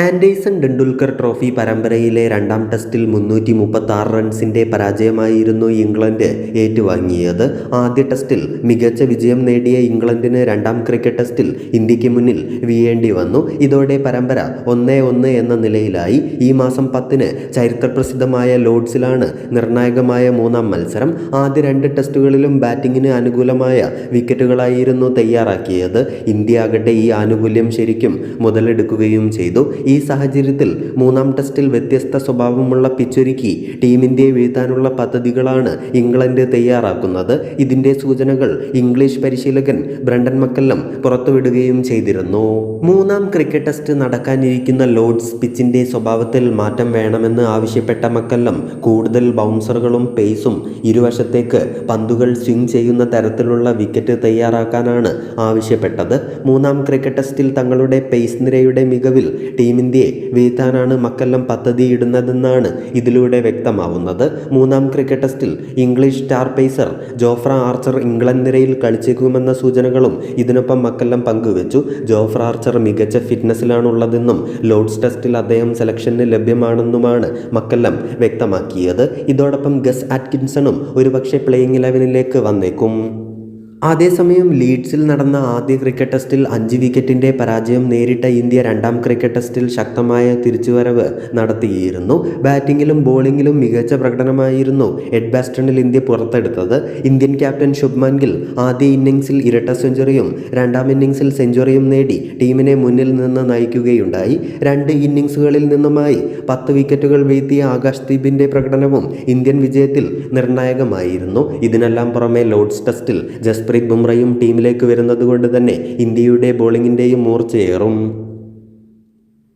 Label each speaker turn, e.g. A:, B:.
A: Anderson Tendulkar trophy പരമ്പരയിലെ രണ്ടാം ടെസ്റ്റിൽ മുന്നൂറ്റി മുപ്പത്തി ആറ് റൺസിന്റെ പരാജയമായിരുന്നു ഇംഗ്ലണ്ട് ഏറ്റുവാങ്ങിയത്. ആദ്യ ടെസ്റ്റിൽ മികച്ച വിജയം നേടിയ ഇംഗ്ലണ്ടിന് രണ്ടാം ക്രിക്കറ്റ് ടെസ്റ്റിൽ ഇന്ത്യയ്ക്ക് മുന്നിൽ വീഴേണ്ടി വന്നു. ഇതോടെ പരമ്പര ഒന്നേ ഒന്ന് എന്ന നിലയിലായി. ഈ മാസം പത്തിന് ചരിത്രപ്രസിദ്ധമായ ലോഡ്സിലാണ് നിർണായകമായ മൂന്നാം മത്സരം. ആദ്യ രണ്ട് ടെസ്റ്റുകളിലും ബാറ്റിങ്ങിന് അനുകൂലമായ വിക്കറ്റുകളായിരുന്നു തയ്യാറാക്കിയത്. ഇന്ത്യ ആകട്ടെ ഈ ആനുകൂല്യം ശരിക്കും മുതലെടുക്കുകയും ചെയ്തു. ഈ സാഹചര്യത്തിൽ മൂന്നാം ടെസ്റ്റിൽ വ്യത്യസ്ത സ്വഭാവമുള്ള പിച്ചൊരുക്കി ടീം ഇന്ത്യയെ വീഴ്ത്താനുള്ള പദ്ധതികളാണ് ഇംഗ്ലണ്ട് തയ്യാറാക്കുന്നത്. ഇതിന്റെ സൂചനകൾ ഇംഗ്ലീഷ് പരിശീലകൻ ബ്രണ്ടൻ മക്കല്ലം പുറത്തുവിടുകയും ചെയ്തിരുന്നു. മൂന്നാം ക്രിക്കറ്റ് ടെസ്റ്റ് നടക്കാനിരിക്കുന്ന ലോഡ്സ് പിച്ചിന്റെ സ്വഭാവത്തിൽ മാറ്റം വേണമെന്ന് ആവശ്യപ്പെട്ട മക്കല്ലം കൂടുതൽ ബൗൺസറുകളും പേസും ഇരുവശത്തേക്ക് പന്തുകൾ സ്വിംഗ് ചെയ്യുന്ന തരത്തിലുള്ള വിക്കറ്റ് തയ്യാറാക്കാനാണ് ആവശ്യപ്പെട്ടത്. മൂന്നാം ക്രിക്കറ്റ് ടെസ്റ്റിൽ തങ്ങളുടെ പേസ് നിരയുടെ മികവിൽ ടീം ഇന്ത്യയെ വീഴ്ത്താനാണ് മക്കല്ലം പദ്ധതിയിടുന്നതെന്നാണ് ഇതിലൂടെ വ്യക്തമാവുന്നത്. മൂന്നാം ക്രിക്കറ്റ് ടെസ്റ്റിൽ English star pacer Jofra Archer England നിരയിൽ കളിച്ചേക്കുമെന്ന സൂചനകളും ഇതിനൊപ്പം മക്കല്ലം പങ്കുവച്ചു. ജോഫ്ര ആർച്ചർ മികച്ച ഫിറ്റ്നസ്സിലാണുള്ളതെന്നും ലോഡ്സ് ടെസ്റ്റിൽ അദ്ദേഹം സെലക്ഷന് ലഭ്യമാണെന്നുമാണ് മക്കല്ലം വ്യക്തമാക്കിയത്. ഇതോടൊപ്പം ഗസ് ആറ്റ്കിൻസണും ഒരുപക്ഷെ പ്ലേയിങ് ഇലവനിലേക്ക് വന്നേക്കും. അതേസമയം ലീഡ്സിൽ നടന്ന ആദ്യ ക്രിക്കറ്റ് ടെസ്റ്റിൽ അഞ്ച് വിക്കറ്റിന്റെ പരാജയം നേരിട്ട ഇന്ത്യ രണ്ടാം ക്രിക്കറ്റ് ടെസ്റ്റിൽ ശക്തമായ തിരിച്ചുവരവ് നടത്തിയിരുന്നു. ബാറ്റിങ്ങിലും ബോളിങ്ങിലും മികച്ച പ്രകടനമായിരുന്നു എഡ് ബാസ്റ്റണിൽ ഇന്ത്യ പുറത്തെടുത്തത്. ഇന്ത്യൻ ക്യാപ്റ്റൻ ശുഭ്മാൻ ഗിൽ ആദ്യ ഇന്നിംഗ്സിൽ ഇരട്ട സെഞ്ചുറിയും രണ്ടാം ഇന്നിംഗ്സിൽ സെഞ്ചുറിയും നേടി ടീമിനെ മുന്നിൽ നിന്ന് നയിക്കുകയുണ്ടായി. രണ്ട് ഇന്നിംഗ്സുകളിൽ നിന്നുമായി പത്ത് വിക്കറ്റുകൾ വീഴ്ത്തിയ ആകാശ് ദീപിന്റെ പ്രകടനവും ഇന്ത്യൻ വിജയത്തിൽ നിർണായകമായിരുന്നു. ഇതിനെല്ലാം പുറമെ ലോഡ്സ് ടെസ്റ്റിൽ ജസ്പ്രീത് ബുംറയും ടീമിലേക്ക് വരുന്നതുകൊണ്ട് തന്നെ ഇന്ത്യയുടെ ബോളിങ്ങിന്റെയും മൂർച്ചയേറും.